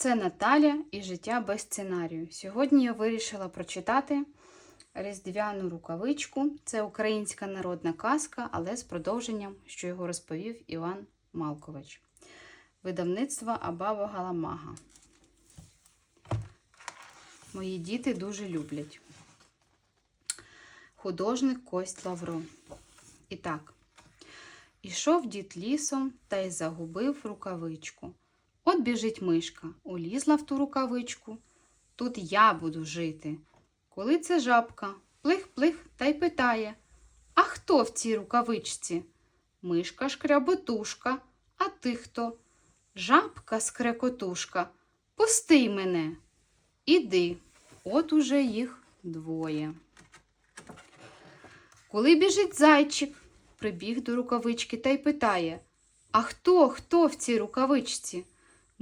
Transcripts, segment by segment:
Це Наталя і життя без сценарію. Сьогодні я вирішила прочитати Різдвяну рукавичку. Це українська народна казка, але з продовженням, що його розповів Іван Малкович. Видавництво Абаба Галамага. Мої діти дуже люблять. Художник Кость Лавро. І так. Ішов дід лісом та й загубив рукавичку. От біжить мишка, улізла в ту рукавичку. Тут я буду жити. Коли це жабка, плих-плих та й питає А хто в цій рукавичці? Мишка шкряботушка, а ти хто? Жабка скрекотушка. Пусти мене. Іди. От уже їх двоє. Коли біжить зайчик, прибіг до рукавички та й питає А хто, хто в цій рукавичці?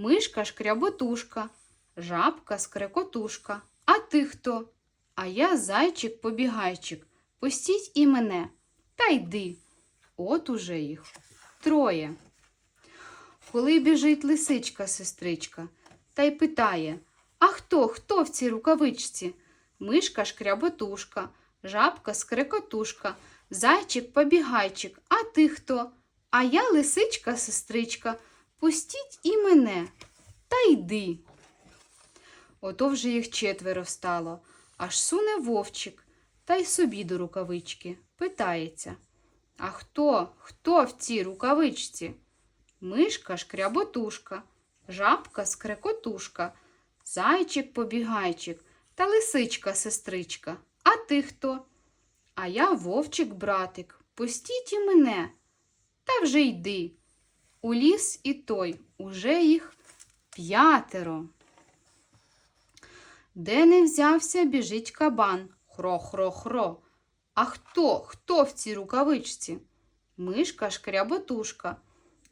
Мишка шкряботушка, жабка скрекотушка. А ти хто? А я зайчик побігайчик. Пустіть і мене. Та йди. От уже їх троє. Коли біжить лисичка сестричка та й питає А хто, хто в цій рукавичці? Мишка шкряботушка, жабка скрекотушка, зайчик побігайчик. А ти хто? А я лисичка сестричка. Пустіть і мене, та йди. Ото вже їх четверо стало, аж суне вовчик, та й собі до рукавички. Питається. А хто, хто в цій рукавичці? Мишка шкряботушка, жабка скрекотушка, зайчик побігайчик та лисичка сестричка. А ти хто? А я вовчик братик. Пустіть і мене, та вже йди. У ліс і той уже їх п'ятеро. Де не взявся, біжить кабан. Хро-хро-хро. А хто? Хто в цій рукавичці? Мишка шкряботушка,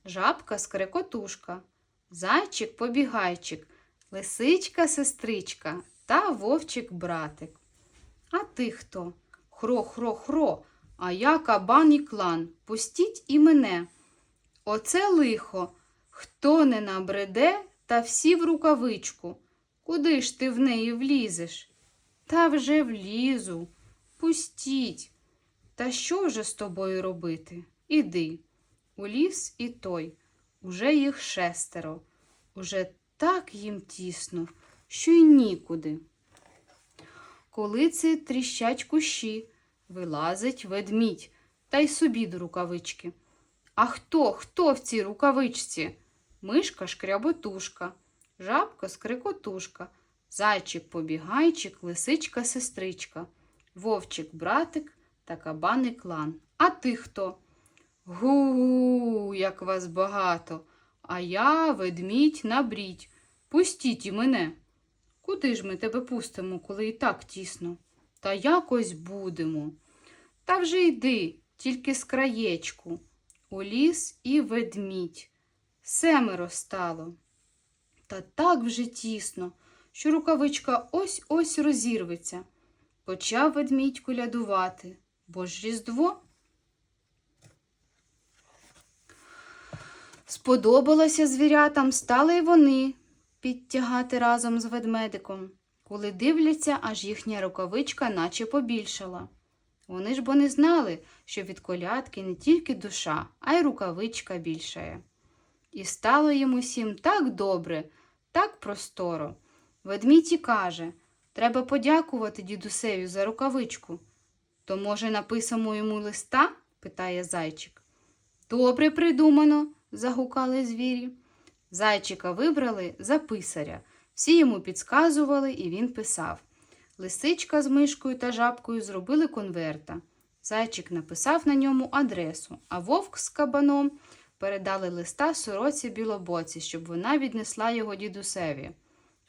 жабка скрекотушка, зайчик побігайчик, лисичка сестричка та вовчик братик. А ти хто? Хро-хро-хро, а я кабан і клан. Пустіть і мене. Оце лихо. Хто не набреде, та всі в рукавичку. Куди ж ти в неї влізеш? Та вже влізу. Пустіть. Та що вже з тобою робити? Іди. У ліс і той. Уже їх шестеро. Уже так їм тісно, що й нікуди. Коли це тріщать кущі, вилазить ведмідь та й собі до рукавички. А хто, хто в цій рукавичці? Мишка шкряботушка, жабка скрикотушка, зайчик побігайчик, лисичка сестричка, вовчик братик та кабаний клан. А ти хто? Гу, як вас багато, а я ведмідь набрідь. Пустіть і мене. Куди ж ми тебе пустимо, коли і так тісно? Та якось будемо. Та вже йди, тільки з краєчку. У ліс і ведмідь. Семеро стало. Та так вже тісно, що рукавичка ось ось розірветься. Почав ведмідь колядувати, бо ж різдво. Сподобалося звірятам, стали й вони підтягати разом з ведмедиком, коли дивляться, аж їхня рукавичка наче побільшала. Вони ж бо не знали, що від колядки не тільки душа, а й рукавичка більшає. І стало їм усім так добре, так просторо. Ведмідь каже треба подякувати дідусеві за рукавичку. То, може, написано йому листа? питає зайчик. Добре придумано, загукали звірі. Зайчика вибрали за писаря. Всі йому підсказували, і він писав. Лисичка з мишкою та жабкою зробили конверта. Зайчик написав на ньому адресу, а вовк з кабаном передали листа сороці білобоці, щоб вона віднесла його дідусеві.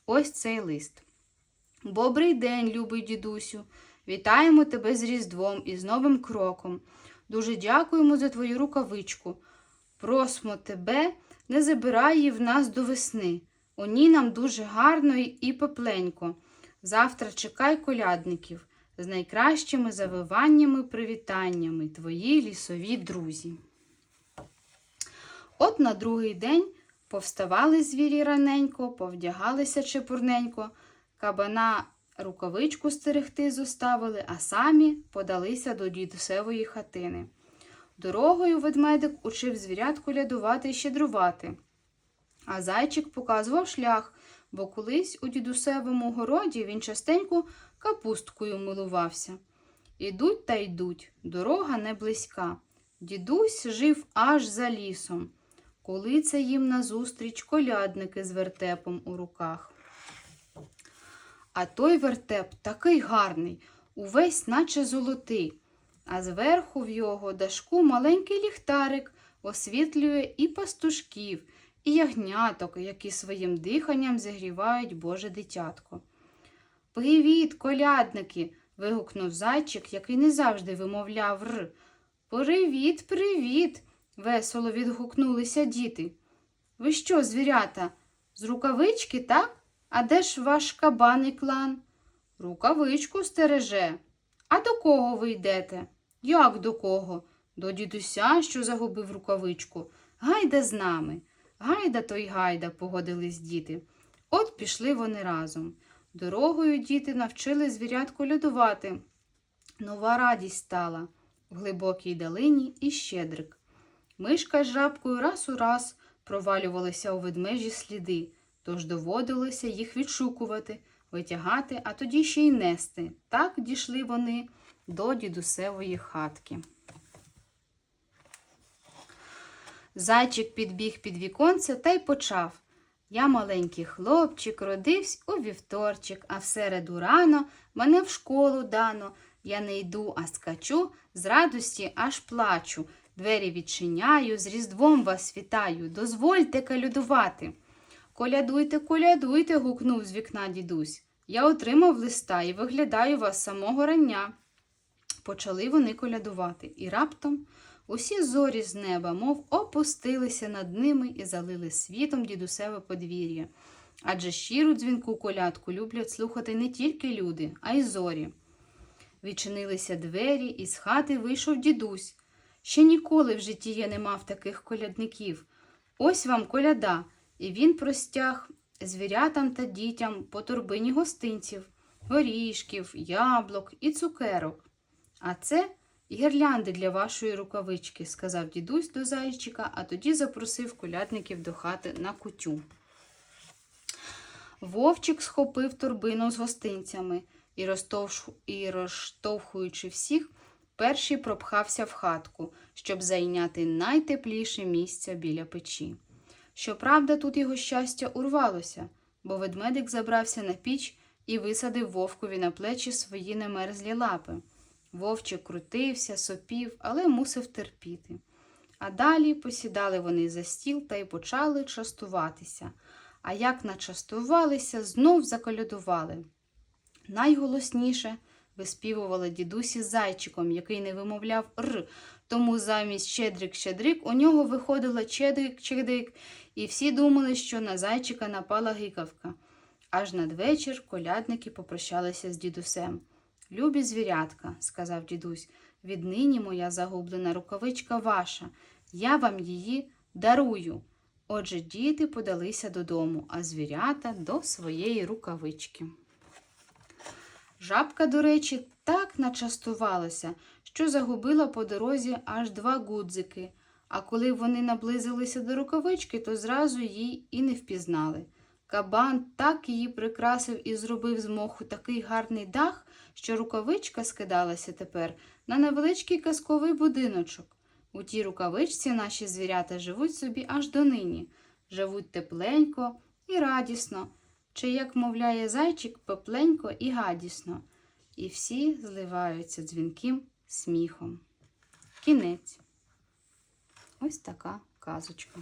Ось цей лист. Добрий день, любий дідусю. Вітаємо тебе з Різдвом і з Новим кроком. Дуже дякуємо за твою рукавичку. Просимо тебе, не забирай її в нас до весни. У ній нам дуже гарно і пепленько. Завтра чекай колядників з найкращими завиваннями, привітаннями, твої лісові друзі. От на другий день Повставали звірі раненько, повдягалися чепурненько, кабана рукавичку стерегти зоставили, а самі подалися до дідусевої хатини. Дорогою ведмедик учив звірят колядувати і щедрувати. А зайчик показував шлях, бо колись у дідусевому городі він частенько капусткою милувався. Ідуть та йдуть, дорога не близька. Дідусь жив аж за лісом, коли це їм назустріч колядники з вертепом у руках. А той вертеп такий гарний, увесь наче золотий, а зверху в його дашку маленький ліхтарик освітлює і пастушків, і ягняток, які своїм диханням зігрівають Боже дитятко. Привіт, колядники! вигукнув зайчик, який не завжди вимовляв р. Привіт, привіт! весело відгукнулися діти. Ви що, звірята, з рукавички, так? А де ж ваш кабаний клан? Рукавичку стереже. А до кого ви йдете? Як до кого? До дідуся, що загубив рукавичку. Гайда з нами. Гайда той гайда, погодились діти. От пішли вони разом. Дорогою діти навчили звірят колядувати. Нова радість стала в глибокій долині і щедрик. Мишка з жабкою раз у раз провалювалися у ведмежі сліди, тож доводилося їх відшукувати, витягати, а тоді ще й нести. Так дійшли вони до дідусевої хатки. Зайчик підбіг під віконце та й почав. Я маленький хлопчик, родився у вівторчик, а в середу рано мене в школу дано. Я не йду, а скачу, з радості аж плачу. Двері відчиняю, з Різдвом вас вітаю. Дозвольте калюдувати. Колядуйте, колядуйте, гукнув з вікна дідусь. Я отримав листа і виглядаю вас самого рання. Почали вони колядувати, і раптом усі зорі з неба, мов опустилися над ними і залили світом дідусеве подвір'я. Адже щиру дзвінку колядку люблять слухати не тільки люди, а й зорі. Відчинилися двері, і з хати вийшов дідусь. Ще ніколи в житті я не мав таких колядників. Ось вам коляда, і він простяг звірятам та дітям по торбині гостинців, горішків, яблук і цукерок. А це гірлянди для вашої рукавички, сказав дідусь до зайчика, а тоді запросив колядників до хати на кутю. Вовчик схопив торбину з гостинцями і розштовхуючи всіх, перший пропхався в хатку, щоб зайняти найтепліше місце біля печі. Щоправда, тут його щастя урвалося, бо ведмедик забрався на піч і висадив вовкові на плечі свої немерзлі лапи. Вовчик крутився, сопів, але мусив терпіти. А далі посідали вони за стіл та й почали частуватися. А як начастувалися, знов заколядували. Найголосніше виспівували дідусі зайчиком, який не вимовляв р, тому замість щедрик-щедрик у нього виходило чедрик-чедрик, і всі думали, що на зайчика напала гикавка. Аж надвечір колядники попрощалися з дідусем. Любі звірятка, сказав дідусь, віднині моя загублена рукавичка ваша. Я вам її дарую. Отже, діти подалися додому, а звірята до своєї рукавички. Жабка, до речі, так начастувалася, що загубила по дорозі аж два гудзики, а коли вони наблизилися до рукавички, то зразу їй і не впізнали. Кабан так її прикрасив і зробив з моху такий гарний дах, що рукавичка скидалася тепер на невеличкий казковий будиночок. У тій рукавичці наші звірята живуть собі аж донині, живуть тепленько і радісно, чи, як мовляє зайчик, пепленько і гадісно, і всі зливаються дзвінким сміхом. Кінець. Ось така казочка.